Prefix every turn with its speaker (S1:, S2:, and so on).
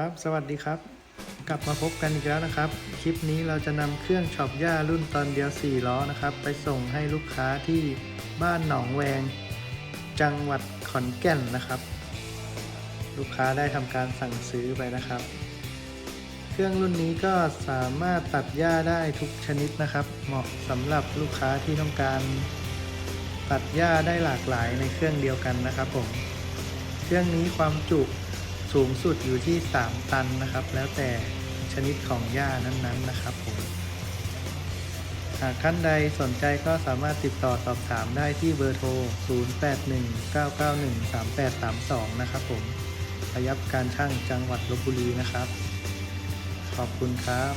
S1: ครับ สวัสดีครับ กลับมาพบกันอีกแล้วนะครับ คลิปนี้เราจะนำเครื่องช็อปหญ้ารุ่นตอนเดียว 4 ล้อนะครับ ไปส่งให้ลูกค้าที่บ้านหนองแวง จังหวัดขอนแก่นนะครับ ลูกค้าได้ทำการสั่งซื้อไปนะครับ เครื่องรุ่นนี้ก็สามารถตัดหญ้าได้ทุกชนิดนะครับ เหมาะสำหรับลูกค้าที่ต้องการ ตัดหญ้าได้หลากหลายในเครื่องเดียวกันนะครับผม เครื่องนี้ความจุ สูงสุดอยู่ที่ 3 ตันนะครับ แล้วแต่ชนิดของหญ้านั้นๆนะครับผมหากท่านใดสนใจก็สามารถติดต่อสอบถามได้ที่เบอร์โทร 0819913832 นะครับผมพยับการช่างจังหวัดลบบุรีนะครับ ขอบคุณครับ